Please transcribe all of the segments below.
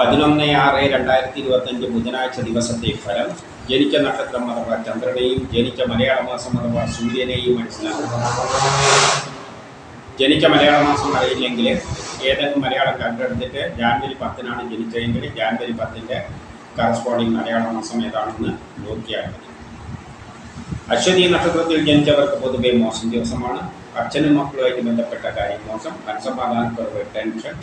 പതിനൊന്ന് ആറ് രണ്ടായിരത്തി ഇരുപത്തഞ്ച് ബുധനാഴ്ച ദിവസത്തെ ഫലം ജനിച്ച നക്ഷത്രം അഥവാ ചന്ദ്രനെയും ജനിച്ച മലയാള മാസം അഥവാ സൂര്യനെയും മനസ്സിലാക്കുക ജനിച്ച മലയാള മാസം അറിയില്ലെങ്കിൽ ഏതെങ്കിലും മലയാളം കണ്ടെടുത്തിട്ട് ജാനുവരി പത്തിനാണ് ജനിച്ചതെങ്കിൽ ജാനുവരി പത്തിന്റെ കറസ്പോണ്ടിങ് മലയാള മാസം ഏതാണെന്ന് നോക്കിയാൽ മതി. അശ്വതി നക്ഷത്രത്തിൽ ജനിച്ചവർക്ക് പൊതുവെ മോശം ദിവസമാണ്. അച്ഛനും മക്കളുമായിട്ട് ബന്ധപ്പെട്ട കാര്യം മോശം. മനസ്സമാധാനക്കുറവ് ടെൻഷൻ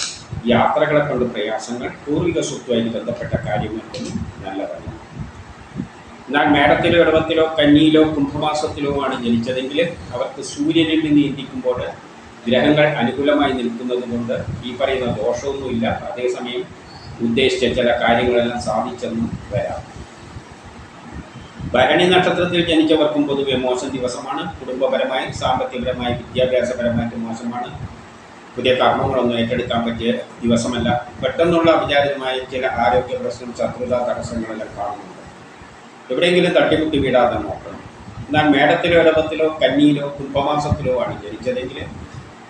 യാത്രകളെ കൊണ്ട് പ്രയാസങ്ങൾ പൂർവിക സ്വത്തുമായി ബന്ധപ്പെട്ട കാര്യങ്ങൾക്കൊന്നും നല്ലതല്ല. എന്നാൽ മേടത്തിലോ ഇടവത്തിലോ കന്നിയിലോ കുംഭമാസത്തിലോ ആണ് ജനിച്ചതെങ്കിൽ അവർക്ക് സൂര്യനിൽ നിന്ന് ചിന്തിക്കുമ്പോൾ ഗ്രഹങ്ങൾ അനുകൂലമായി നിൽക്കുന്നത് കൊണ്ട് ഈ പറയുന്ന ദോഷമൊന്നുമില്ല അതേസമയം ഉദ്ദേശിച്ച ചില കാര്യങ്ങളെല്ലാം സാധിച്ചെന്നും വരാം. ഭരണി നക്ഷത്രത്തിൽ ജനിച്ചവർക്കും പൊതുവെ മോശം ദിവസമാണ്. കുടുംബപരമായി സാമ്പത്തികപരമായി വിദ്യാഭ്യാസപരമായിട്ട് മോശമാണ്. പുതിയ കർമ്മങ്ങളൊന്നും ഏറ്റെടുക്കാൻ പറ്റിയ ദിവസമല്ല. പെട്ടെന്നുള്ള അവിചാരിതമായ ചില ആരോഗ്യ പ്രശ്നം ശത്രുത തടസ്സങ്ങളെല്ലാം കാണുന്നുണ്ട്. എവിടെയെങ്കിലും തട്ടിമുട്ടി വീടാതെ നോക്കണം. എന്നാൽ മേടത്തിലോ ഇടവത്തിലോ കന്നിയിലോ കുംഭമാസത്തിലോ ആണ് ജനിച്ചതെങ്കിൽ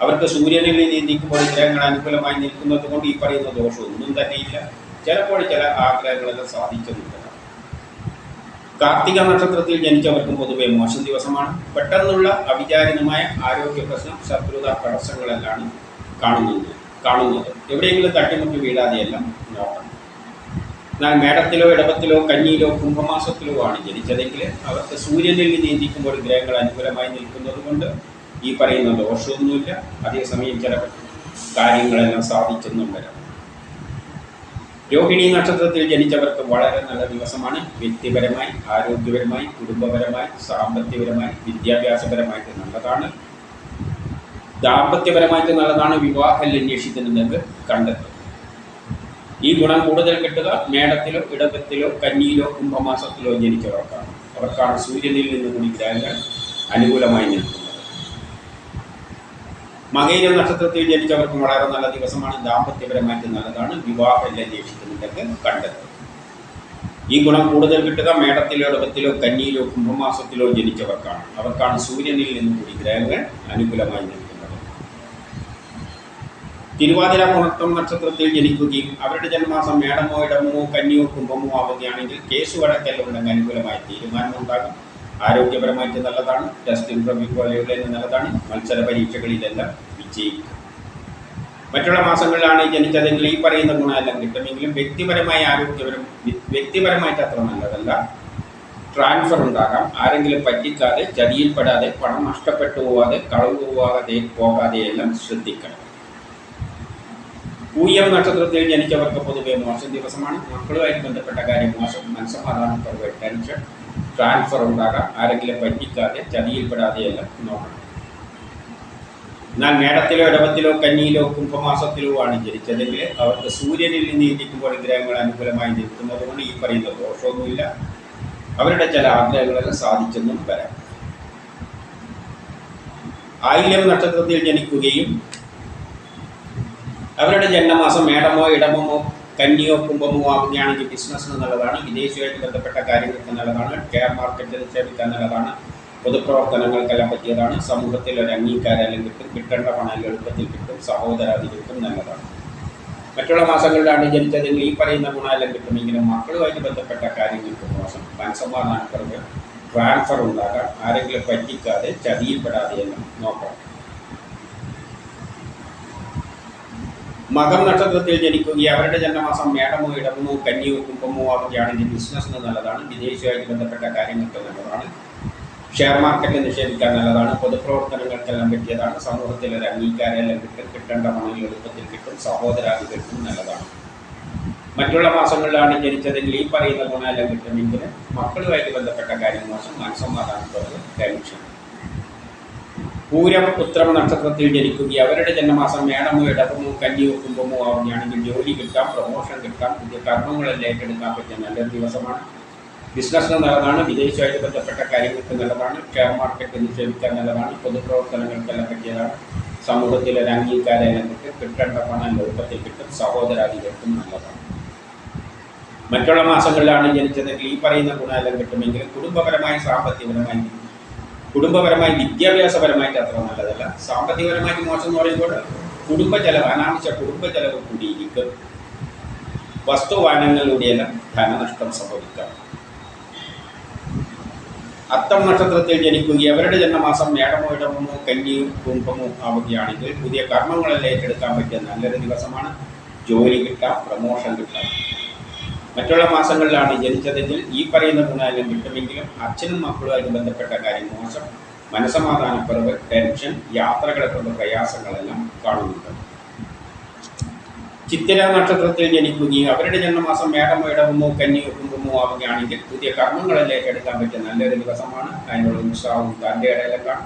അവർക്ക് സൂര്യനിൽ നീന്തിക്കുമ്പോൾ ഗ്രഹങ്ങൾ അനുകൂലമായി നിൽക്കുന്നത് കൊണ്ട് ഈ പറയുന്ന ദോഷം ഒന്നും തന്നെയില്ല. ചിലപ്പോൾ ചില ആഗ്രഹങ്ങളെല്ലാം സാധിക്കുന്നുണ്ട്. കാർത്തിക നക്ഷത്രത്തിൽ ജനിച്ചവർക്കും പൊതുവെ മോശം ദിവസമാണ്. പെട്ടെന്നുള്ള അവിചാരിതമായ ആരോഗ്യ പ്രശ്നം ശത്രുത തടസ്സങ്ങളെല്ലാം കാണുന്നത് കാണുന്നത് എവിടെയെങ്കിലും തട്ടിമുട്ടി വീഴാതെയെല്ലാം നോക്കണം. എന്നാൽ മേടത്തിലോ ഇടവത്തിലോ കഞ്ഞിയിലോ കുംഭമാസത്തിലോ ആണ് ജനിച്ചതെങ്കിൽ അവർക്ക് സൂര്യനിൽ നീന്തിക്കുമ്പോൾ ഗ്രഹങ്ങൾ അനുകൂലമായി നിൽക്കുന്നത് കൊണ്ട് ഈ പറയുന്ന ദോഷമൊന്നുമില്ല. അതേസമയം ചില കാര്യങ്ങളെല്ലാം സാധിച്ചെന്നും വരാം. രോഹിണി നക്ഷത്രത്തിൽ ജനിച്ചവർക്ക് വളരെ നല്ല ദിവസമാണ്. വ്യക്തിപരമായി ആരോഗ്യപരമായി കുടുംബപരമായി സാമ്പത്തികപരമായി വിദ്യാഭ്യാസപരമായിട്ട് നല്ലതാണ്. ദാമ്പത്യപരമായിട്ട് നല്ലതാണ് വിവാഹം അന്വേഷിക്കുന്നുണ്ടെങ്കിൽ കണ്ടെത്തും ഈ ഗുണം കൂടുതൽ കിട്ടുക മേടത്തിലോ ഇടത്തിലോ കന്നിയിലോ കുംഭമാസത്തിലോ ജനിച്ചവർക്കാണ്. അവർക്കാണ് സൂര്യനിൽ നിന്ന് കൂടി ഗ്രഹങ്ങൾ അനുകൂലമായി നിൽക്കുന്നത്. മകയിര നക്ഷത്രത്തിൽ ജനിച്ചവർക്ക് വളരെ നല്ല ദിവസമാണ്. ദാമ്പത്യപരമായിട്ട് നല്ലതാണ്. വിവാഹം അന്വേഷിക്കുന്നുണ്ടെങ്കിൽ കണ്ടെത്തും ഈ ഗുണം കൂടുതൽ കിട്ടുക മേടത്തിലോ ഇടത്തിലോ കന്നിയിലോ കുംഭമാസത്തിലോ ജനിച്ചവർക്കാണ്. അവർക്കാണ് സൂര്യനിൽ നിന്ന് കൂടി ഗ്രഹങ്ങൾ അനുകൂലമായി നിൽക്കുന്നത്. തിരുവാതിര പുണർത്തം നക്ഷത്രത്തിൽ ജനിക്കുകയും അവരുടെ ജന്മമാസം മേടമോ ഇടമോ കന്നിയോ കുംഭമോ ആവുകയാണെങ്കിൽ കേസ് വടക്കെല്ലാം അനുകൂലമായ തീരുമാനമുണ്ടാകും. ആരോഗ്യപരമായിട്ട് നല്ലതാണ്. ടെസ്റ്റ് ഇന്റർവ്യൂ പോലെയുള്ള നല്ലതാണ്. മത്സര പരീക്ഷകളിലെല്ലാം വിജയിക്കും. മറ്റുള്ള മാസങ്ങളിലാണ് ജനിച്ചതെങ്കിൽ ഈ പറയുന്ന ഗുണമെല്ലാം കിട്ടുമെങ്കിലും വ്യക്തിപരമായ ആരോഗ്യപരം വ്യക്തിപരമായിട്ട് അത്ര നല്ലതല്ല. ട്രാൻസ്ഫർ ഉണ്ടാകാം. ആരെങ്കിലും പറ്റിക്കാതെ ചതിയിൽപ്പെടാതെ പണം നഷ്ടപ്പെട്ടു പോവാതെ കളവ് പോവാതെ പോകാതെ എല്ലാം ശ്രദ്ധിക്കണം. പൂയം നക്ഷത്രത്തിൽ ജനിച്ചവർക്ക് പൊതുവെ മോശം ദിവസമാണ്. മക്കളുമായിട്ട് ബന്ധപ്പെട്ട കാര്യം മോശം മനസ്സമാധാനം കുറവ് ടെൻഷൻ ട്രാൻസ്ഫർ ഉണ്ടാകാം. ആരെങ്കിലും പറ്റിക്കാതെ ചതിയിൽപ്പെടാതെയെല്ലാം നോക്കണം. എന്നാൽ മേടത്തിലോ ഇടവത്തിലോ കന്നിയിലോ കുംഭമാസത്തിലോ ആണ് ജനിച്ചതെങ്കിൽ അവർക്ക് സൂര്യനിൽ നിന്ന് ഇരിക്കുമ്പോൾ ഗ്രഹങ്ങൾ അനുകൂലമായി നിൽക്കുന്നത് കൊണ്ട് ഈ പറയുന്ന ദോഷമൊന്നുമില്ല. അവരുടെ ചില ആഗ്രഹങ്ങളെല്ലാം സാധിച്ചെന്നും വരാം. ആയില്യം നക്ഷത്രത്തിൽ ജനിക്കുകയും അവരുടെ ജന്മമാസം മേടമോ ഇടമോ കന്നിയോ കുംഭമോ ആവുകയാണെങ്കിൽ ബിസിനസ് എന്നുള്ളതാണ് വിദേശിയുമായിട്ട് ബന്ധപ്പെട്ട കാര്യങ്ങൾക്ക് നല്ലതാണ് ഷെയർ മാർക്കറ്റിൽ നിക്ഷേപിക്കാൻ നല്ലതാണ് പൊതുപ്രവർത്തനങ്ങൾക്കെല്ലാം പറ്റിയതാണ് സമൂഹത്തിൽ ഒരു അംഗീകാരം കിട്ടും കിട്ടേണ്ട പണം എളുപ്പത്തിൽ കിട്ടും സഹോദരാധികൾക്കും നല്ലതാണ് മറ്റുള്ള മാസങ്ങളിലാണ് ജനിച്ചതെങ്കിൽ ഈ പറയുന്ന ഗുണമെല്ലാം കിട്ടുമെങ്കിലും മക്കളുമായിട്ട് ബന്ധപ്പെട്ട കാര്യങ്ങൾക്ക് മോശം. മനസ്സമാധാനക്കുറവ് ട്രാൻസ്ഫർ ഉണ്ടാകാം ആരെങ്കിലും പറ്റിക്കാതെ ചതിയിൽപ്പെടാതെ എല്ലാം നോക്കണം. മകം നക്ഷത്രത്തിൽ ജനിക്കുകയും അവരുടെ ജന്മമാസം മേടമോ ഇടമോ കന്നിയോ കുംഭമോ ആവുകയാണെങ്കിൽ ബിസിനസ്സിന് നല്ലതാണ്. വിദേശവുമായിട്ട് ബന്ധപ്പെട്ട കാര്യങ്ങൾക്ക് നല്ലതാണ്. ഷെയർ മാർക്കറ്റിൽ നിക്ഷേപിക്കാൻ നല്ലതാണ്. പൊതുപ്രവർത്തനങ്ങൾക്കെല്ലാം പറ്റിയതാണ്. സമൂഹത്തിൽ ഒരു അംഗീകാരമെല്ലാം കിട്ടും. കിട്ടേണ്ട പണം എളുപ്പത്തിൽ കിട്ടും. സഹോദരാധികൾക്കും നല്ലതാണ്. മറ്റുള്ള മാസങ്ങളിലാണ് ജനിച്ചതെങ്കിൽ ഈ പറയുന്ന ഗുണമെല്ലാം കിട്ടുമെങ്കിൽ മക്കളുമായിട്ട് ബന്ധപ്പെട്ട കാര്യങ്ങൾ മോശം മനസ്സമാധാനത്തോടെ ടെൻഷൻ പൂരം ഉത്തരം നക്ഷത്രത്തിൽ ജനിക്കുകയും അവരുടെ ജന്മമാസം മേടമോ ഇടവമോ കന്നിയോ കുംഭമോ ആവുകയാണെങ്കിൽ ജോലി കിട്ടാം പ്രൊമോഷൻ കിട്ടാം പുതിയ കർമ്മങ്ങളെല്ലാം ഏറ്റെടുക്കാൻ പറ്റിയ നല്ലൊരു ദിവസമാണ്. ബിസിനസ്സിന് നല്ലതാണ് വിദേശമായിട്ട് ബന്ധപ്പെട്ട കാര്യങ്ങൾക്ക് നല്ലതാണ് ഷെയർ മാർക്കറ്റ് നിക്ഷേപിക്കാൻ നല്ലതാണ് പൊതുപ്രവർത്തനങ്ങൾക്കെല്ലാം പറ്റിയതാണ്. സമൂഹത്തിലെ അംഗീകാരം കിട്ടും കിട്ടേണ്ട പണം എളുപ്പത്തിൽ കിട്ടും സഹോദരാദികൾക്കും നല്ലതാണ്. മറ്റുള്ള മാസങ്ങളിലാണ് ജനിച്ചതെങ്കിൽ ഈ പറയുന്ന ഗുണമെല്ലാം കിട്ടുമെങ്കിലും കുടുംബപരമായി സാമ്പത്തികപരമായി കുടുംബപരമായി വിദ്യാഭ്യാസപരമായിട്ട് അത്ര നല്ലതല്ല. സാമ്പത്തികപരമായിട്ട് മോശം എന്ന് പറയുമ്പോൾ കുടുംബ ചെലവ് അനാവശ്യ കുടുംബ ചെലവ് കൂടിയിരിക്കും. വസ്തുവാഹനങ്ങളിലൂടെയെല്ലാം ധനനഷ്ടം സംഭവിക്കാം അത്തം നക്ഷത്രത്തിൽ ജനിക്കുക അവരുടെ ജന്മമാസം മേടമോ ഇടമോ കന്നിയോ കുംഭമോ ആവുകയാണെങ്കിൽ പുതിയ കർമ്മങ്ങളെല്ലാം ഏറ്റെടുക്കാൻ പറ്റിയ നല്ലൊരു ദിവസമാണ്. ജോലി കിട്ടാം പ്രമോഷൻ കിട്ടാം. മറ്റുള്ള മാസങ്ങളിലാണ് ജനിച്ചതെങ്കിൽ ഈ പറയുന്ന ഗുണമെല്ലാം കിട്ടുമെങ്കിലും അച്ഛനും മക്കളുമായിട്ട് ബന്ധപ്പെട്ട കാര്യം മോശം. മനസമാധാനക്കുറവ് ടെൻഷൻ യാത്രകളെ കൊണ്ട് പ്രയാസങ്ങളെല്ലാം കാണുന്നുണ്ട്. ചിത്തിര നക്ഷത്രത്തിൽ ജനിക്കുകയും അവരുടെ ജന്മമാസം മേടമോ ഇടവുമോ കന്നിയോ കുംഭമോ ആവുകയാണെങ്കിൽ പുതിയ കർമ്മങ്ങളെല്ലാം ഏറ്റെടുക്കാൻ പറ്റിയ നല്ലൊരു ദിവസമാണ്. അതിനുള്ള ഉത്സാഹവും തന്റെ ഇടയിലെല്ലാം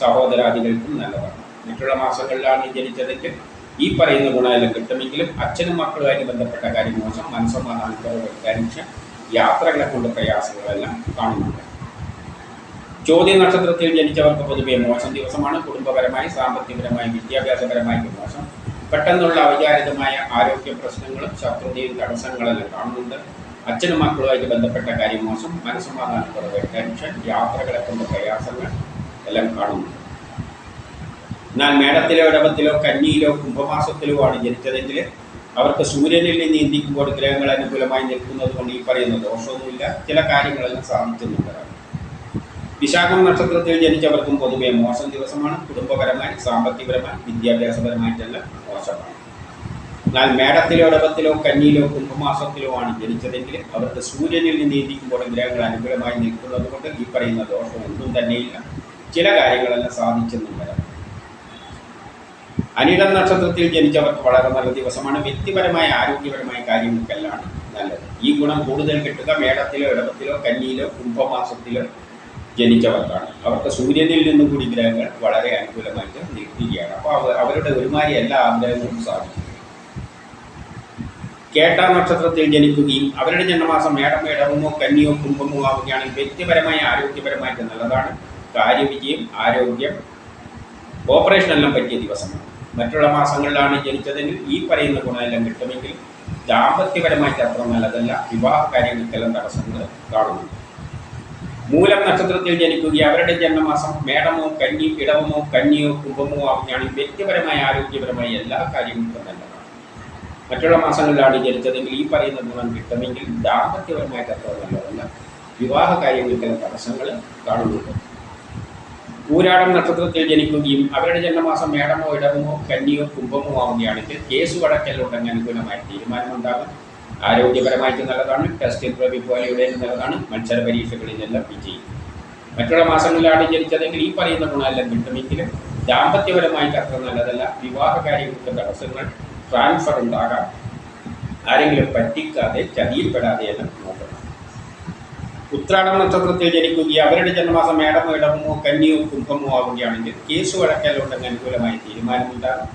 സഹോദരാദികൾക്കും നല്ലതാണ്. മറ്റുള്ള മാസങ്ങളിലാണ് ജനിച്ചതെങ്കിൽ ഈ പറയുന്ന ഗുണമെല്ലാം കിട്ടുമെങ്കിലും അച്ഛനും മക്കളുമായിട്ട് ബന്ധപ്പെട്ട കാര്യം മോശം മനസ്സമാധാനക്കുറവ് ടെൻഷൻ യാത്രകളെ കൊണ്ട് പ്രയാസങ്ങളെല്ലാം കാണുന്നുണ്ട്. ചോദ്യ നക്ഷത്രത്തിൽ ജനിച്ചവർക്ക് പൊതുവെ മോശം ദിവസമാണ്. കുടുംബപരമായി സാമ്പത്തികപരമായി വിദ്യാഭ്യാസപരമായി മോശം. പെട്ടെന്നുള്ള അവിചാരിതമായ ആരോഗ്യ പ്രശ്നങ്ങളും ശത്രുതയും തടസ്സങ്ങളെല്ലാം കാണുന്നുണ്ട്. അച്ഛനും മക്കളുമായിട്ട് ബന്ധപ്പെട്ട കാര്യം മോശം. മനസ്സമാധാനക്കുറവ് ടെൻഷൻ യാത്രകളെ കൊണ്ട് പ്രയാസങ്ങൾ എല്ലാം കാണുന്നുണ്ട്. എന്നാൽ മേടത്തിലോ ഇടവത്തിലോ കന്നിയിലോ കുംഭമാസത്തിലോ ആണ് ജനിച്ചതെങ്കിൽ അവർക്ക് സൂര്യനിൽ നിന്ന് ഇന്ത്യക്കുമ്പോൾ ഗ്രഹങ്ങൾ അനുകൂലമായി നിൽക്കുന്നത് കൊണ്ട് ഈ പറയുന്ന ദോഷമൊന്നുമില്ല. ചില കാര്യങ്ങളെല്ലാം സാധിക്കുന്നുണ്ടാണ് വിശാഖം നക്ഷത്രത്തിൽ ജനിച്ചവർക്കും പൊതുവെ മോശം ദിവസമാണ്. കുടുംബപരമായി സാമ്പത്തികപരമായി വിദ്യാഭ്യാസപരമായിട്ടെല്ലാം മോശമാണ്. എന്നാൽ മേടത്തിലോ ഇടവത്തിലോ കന്നിയിലോ കുംഭമാസത്തിലോ ആണ് ജനിച്ചതെങ്കിൽ അവർക്ക് സൂര്യനിൽ നിന്ന് ഇന്ത്യക്കുമ്പോൾ ഗ്രഹങ്ങൾ അനുകൂലമായി നിൽക്കുന്നത് കൊണ്ട് ഈ പറയുന്ന ദോഷം ഒന്നും തന്നെയില്ല. ചില കാര്യങ്ങളെല്ലാം സാധിച്ചെന്നും അനിടം നക്ഷത്രത്തിൽ ജനിച്ചവർക്ക് വളരെ നല്ല ദിവസമാണ്. വ്യക്തിപരമായ ആരോഗ്യപരമായ കാര്യങ്ങൾക്കെല്ലാം നല്ലത്. ഈ ഗുണം കൂടുതൽ കിട്ടുക മേടത്തിലോ ഇടവത്തിലോ കന്നിയിലോ കുംഭമാസത്തിലോ ജനിച്ചവർക്കാണ്. അവർക്ക് സൂര്യനിൽ നിന്നും കൂടി ഗ്രഹങ്ങൾ വളരെ അനുകൂലമായിട്ട് നിൽക്കുകയാണ്. അപ്പോൾ അവർ അവരുടെ ഒരുമാതിരി എല്ലാ ആഗ്രഹങ്ങളും സാധിക്കും. കേട്ട നക്ഷത്രത്തിൽ ജനിക്കുകയും അവരുടെ ജന്മമാസം മേടമോ ഇടവമോ കന്നിയോ കുംഭമോ ആവുകയാണെങ്കിൽ വ്യക്തിപരമായ ആരോഗ്യപരമായിട്ട് നല്ലതാണ്. കാര്യവിജയം ആരോഗ്യം ഓപ്പറേഷൻ എല്ലാം പറ്റിയ ദിവസമാണ്. മറ്റുള്ള മാസങ്ങളിലാണ് ജനിച്ചതെങ്കിൽ ഈ പറയുന്ന ഗുണമെല്ലാം കിട്ടുമെങ്കിൽ ദാമ്പത്യപരമായിട്ട് അത്ര നല്ലതല്ല. വിവാഹ കാര്യങ്ങൾക്കെല്ലാം തടസ്സങ്ങൾ കാണുന്നുണ്ട് മൂലം നക്ഷത്രത്തിൽ ജനിക്കുകയും അവരുടെ ജന്മമാസം മേടമോ കന്നി ഇടവമോ കന്നിയോ കുംഭമോ ആവുകയാണെങ്കിൽ വ്യക്തിപരമായ ആരോഗ്യപരമായ എല്ലാ കാര്യങ്ങൾക്കും നല്ലതാണ്. മറ്റുള്ള മാസങ്ങളിലാണ് ജനിച്ചതെങ്കിൽ ഈ പറയുന്ന ഗുണം കിട്ടുമെങ്കിൽ ദാമ്പത്യപരമായിട്ട് അത്ര നല്ലതല്ല. വിവാഹ കാര്യങ്ങൾക്കെല്ലാം തടസ്സങ്ങൾ കാണുന്നുണ്ട്. ഊരാടം നക്ഷത്രത്തിൽ ജനിക്കുകയും അവരുടെ ജന്മമാസം മേടമോ ഇടവമോ കന്നിയോ കുംഭമോ ആവുകയാണെങ്കിൽ കേസ് വടക്കെല്ലാം അനുകൂലമായ തീരുമാനമുണ്ടാകും. ആരോഗ്യപരമായിട്ട് നല്ലതാണ്. ടെസ്റ്റ് ഇന്റർവ്യൂ പോലെയുടെ നല്ലതാണ്. മത്സര പരീക്ഷകളിലെല്ലാം വിജയിക്കും. മറ്റുള്ള മാസങ്ങളിലാണ് ജനിച്ചതെങ്കിൽ ഈ പറയുന്ന ഗുണമെല്ലാം കിട്ടുമെങ്കിലും ദാമ്പത്യപരമായിട്ട് അത്ര നല്ലതല്ല. വിവാഹ കാര്യങ്ങൾക്ക് തടസ്സങ്ങൾ ട്രാൻസ്ഫർ ഉണ്ടാകാം. ആരെങ്കിലും പറ്റിക്കാതെ ചതിയിൽപ്പെടാതെ എല്ലാം നോക്കണം. ഉത്രാടം നക്ഷത്രത്തിൽ ജനിക്കുകയും അവരുടെ ജന്മമാസം മേടമോ ഇടമോ കന്നിയോ കുംഭമോ ആവുകയാണെങ്കിൽ കേസ് വഴക്കലുണ്ടെങ്കിൽ അനുകൂലമായി തീരുമാനമുണ്ടാകും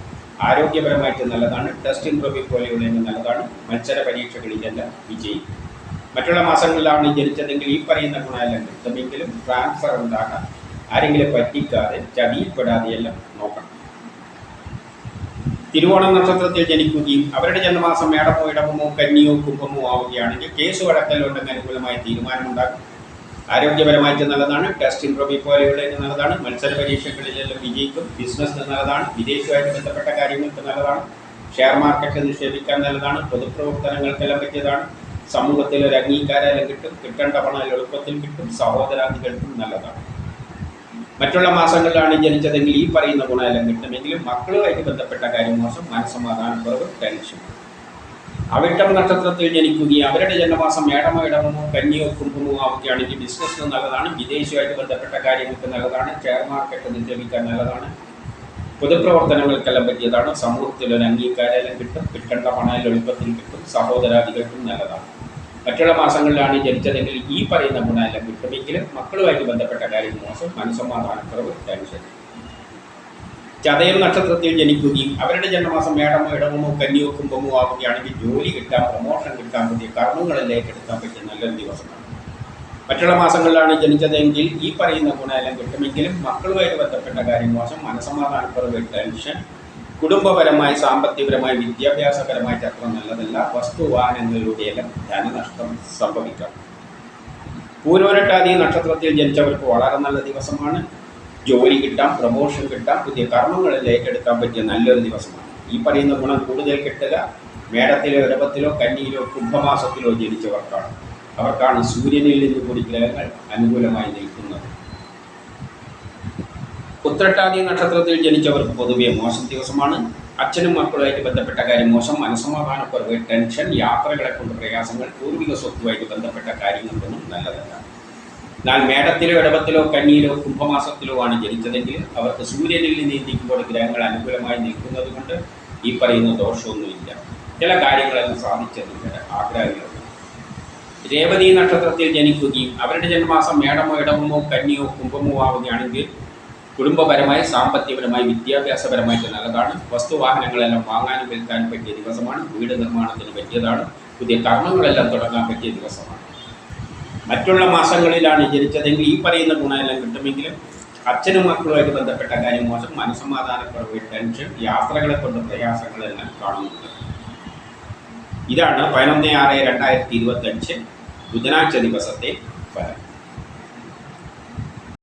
ആരോഗ്യപരമായിട്ട് നല്ലതാണ്. ടെസ്റ്റ് ഇൻട്രോബി പോലെയുള്ള നല്ലതാണ്. മത്സര പരീക്ഷകളിലെല്ലാം വിജയിക്കും മറ്റുള്ള മാസങ്ങളിലാണ് ജനിച്ചതെങ്കിൽ ഈ പറയുന്ന ഗുണമെല്ലാം കിട്ടുമെങ്കിലും ട്രാൻസ്ഫർ ഉണ്ടാകാം ആരെങ്കിലും പറ്റിക്കാതെ ചതിയിൽപ്പെടാതെയെല്ലാം നോക്കണം. തിരുവോണം നക്ഷത്രത്തിൽ ജനിക്കുകയും അവരുടെ ജന്മമാസം മേടമോ ഇടമോ കന്നിയോ കുംഭമോ ആവുകയാണെങ്കിൽ കേസ് വഴക്കലുണ്ടെന്ന് അനുകൂലമായ തീരുമാനമുണ്ടാകും. ആരോഗ്യപരമായിട്ട് നല്ലതാണ് ടെസ്റ്റ് ഇൻട്രോബി പോലെയുള്ള നല്ലതാണ് മത്സര പരീക്ഷകളിലെല്ലാം വിജയിക്കും ബിസിനസ് നല്ലതാണ് വിദേശവുമായിട്ട് ബന്ധപ്പെട്ട കാര്യങ്ങൾക്ക് നല്ലതാണ് ഷെയർ മാർക്കറ്റ് നിക്ഷേപിക്കാൻ നല്ലതാണ് പൊതുപ്രവർത്തനങ്ങൾക്കെല്ലാം പറ്റിയതാണ് സമൂഹത്തിൽ ഒരു അംഗീകാരം കിട്ടും കിട്ടേണ്ട പണം എളുപ്പത്തിൽ കിട്ടും സഹോദരാദികൾക്കും നല്ലതാണ്. മറ്റുള്ള മാസങ്ങളിലാണ് ജനിച്ചതെങ്കിൽ ഈ പറയുന്ന ഗുണമെല്ലാം കിട്ടുമെങ്കിലും മക്കളുമായിട്ട് ബന്ധപ്പെട്ട കാര്യം മോശം മനസ്സമാധാനക്കുറവ് ടെൻഷൻ അവിട്ടം നക്ഷത്രത്തിൽ ജനിക്കുകയും അവരുടെ ജന്മമാസം മേടമോ ഇടമോ കന്നിയോ കുംഭമോ ആവുകയാണെങ്കിൽ ബിസിനസ്സിന് നല്ലതാണ് വിദേശവുമായിട്ട് ബന്ധപ്പെട്ട കാര്യങ്ങൾക്ക് നല്ലതാണ് ഷെയർ മാർക്കറ്റ് നിക്ഷേപിക്കാൻ നല്ലതാണ് പൊതുപ്രവർത്തനങ്ങൾക്കെല്ലാം പറ്റിയതാണ് സമൂഹത്തിൽ ഒരു അംഗീകാരം കിട്ടും കിട്ടേണ്ട പണം എളുപ്പത്തിൽ കിട്ടും സഹോദരാദികൾക്കും നല്ലതാണ്. മറ്റുള്ള മാസങ്ങളിലാണ് ജനിച്ചതെങ്കിൽ ഈ പറയുന്ന ഗുണമെല്ലാം കിട്ടുമെങ്കിലും മക്കളുമായിട്ട് ബന്ധപ്പെട്ട കാര്യം മോശം മനസ്സമാധാനക്കുറവ് ടെൻഷൻ ചതയം നക്ഷത്രത്തിൽ ജനിക്കുകയും അവരുടെ ജന്മമാസം മേടമോ ഇടമോ കന്നിയോ കുംഭമോ ആവുകയാണെങ്കിൽ ജോലി കിട്ടാൻ പ്രൊമോഷൻ കിട്ടാൻ പുതിയ കർമ്മങ്ങളിലേക്ക് എടുക്കാൻ പറ്റിയ നല്ലൊരു ദിവസമാണ്. മറ്റുള്ള മാസങ്ങളിലാണ് ജനിച്ചതെങ്കിൽ ഈ പറയുന്ന ഗുണമെല്ലാം കിട്ടുമെങ്കിലും മക്കളുമായിട്ട് ബന്ധപ്പെട്ട കാര്യം മോശം മനസ്സമാധാനക്കുറവ് ടെൻഷൻ കുടുംബപരമായി സാമ്പത്തികപരമായി വിദ്യാഭ്യാസപരമായിട്ട് അത്ര നല്ലതല്ല. വസ്തുവാഹനങ്ങളിലൂടെയെല്ലാം ധനനഷ്ടം സംഭവിക്കാം. പൂരോരട്ടാതി നക്ഷത്രത്തിൽ ജനിച്ചവർക്ക് വളരെ നല്ല ദിവസമാണ്. ജോലി കിട്ടാം പ്രമോഷൻ കിട്ടാം പുതിയ കർമ്മങ്ങളിൽ ഏറ്റെടുക്കാൻ പറ്റിയ നല്ലൊരു ദിവസമാണ്. ഈ പറയുന്ന ഗുണം കൂടുതൽ കിട്ടുക മേടത്തിലോ ഇടപത്തിലോ കന്നിയിലോ കുംഭമാസത്തിലോ ജനിച്ചവർക്കാണ്. അവർക്കാണ് സൂര്യനിൽ നിന്ന് കൂടി ഗ്രഹങ്ങൾ അനുകൂലമായി നിൽക്കുന്നത്. ഉത്രട്ടാതി നക്ഷത്രത്തിൽ ജനിച്ചവർക്ക് പൊതുവെ മോശം ദിവസമാണ്. അച്ഛനും മക്കളുമായിട്ട് ബന്ധപ്പെട്ട കാര്യം മോശം. മനസ്സമാധാനക്കുറവ് ടെൻഷൻ യാത്രകളെ കൊണ്ട് പ്രയാസങ്ങൾ പൂർവിക സ്വത്തുമായിട്ട് ബന്ധപ്പെട്ട കാര്യങ്ങൾക്കൊന്നും നല്ലതല്ല. എന്നാൽ മേടത്തിലോ ഇടവത്തിലോ കന്നിയിലോ കുംഭമാസത്തിലോ ആണ് ജനിച്ചതെങ്കിൽ അവർക്ക് സൂര്യനിൽ നീന്തിക്കുമ്പോൾ ഗ്രഹങ്ങൾ അനുകൂലമായി നിൽക്കുന്നത് കൊണ്ട് ഈ പറയുന്ന ദോഷമൊന്നുമില്ല. ചില കാര്യങ്ങളെല്ലാം സാധിച്ചതിന്റെ ആഗ്രഹങ്ങളുണ്ട്. രേവതി നക്ഷത്രത്തിൽ ജനിക്കുകയും അവരുടെ ജന്മമാസം മേടമോ ഇടവമോ കന്നിയോ കുംഭമോ ആവുകയാണെങ്കിൽ കുടുംബപരമായി സാമ്പത്തികപരമായി വിദ്യാഭ്യാസപരമായിട്ട് നല്ലതാണ്. വസ്തുവാഹനങ്ങളെല്ലാം വാങ്ങാനും വിൽക്കാനും പറ്റിയ ദിവസമാണ്. വീട് നിർമ്മാണത്തിന് പറ്റിയതാണ്. പുതിയ കർമ്മങ്ങളെല്ലാം തുടങ്ങാൻ പറ്റിയ ദിവസമാണ്. മറ്റുള്ള മാസങ്ങളിലാണ് ജനിച്ചതെങ്കിൽ ഈ പറയുന്ന ഗുണമെല്ലാം കിട്ടുമെങ്കിലും അച്ഛനും മക്കളുമായിട്ട് ബന്ധപ്പെട്ട കാര്യം മോശം. മനസ്സമാധാനക്കുറവ് ടെൻഷൻ യാത്രകളെ കൊണ്ട് പ്രയാസങ്ങളെല്ലാം കാണുന്നുണ്ട്. ഇതാണ് പതിനൊന്ന് ആറ് രണ്ടായിരത്തി ഇരുപത്തഞ്ച് ബുധനാഴ്ച ദിവസത്തെ ഫലം.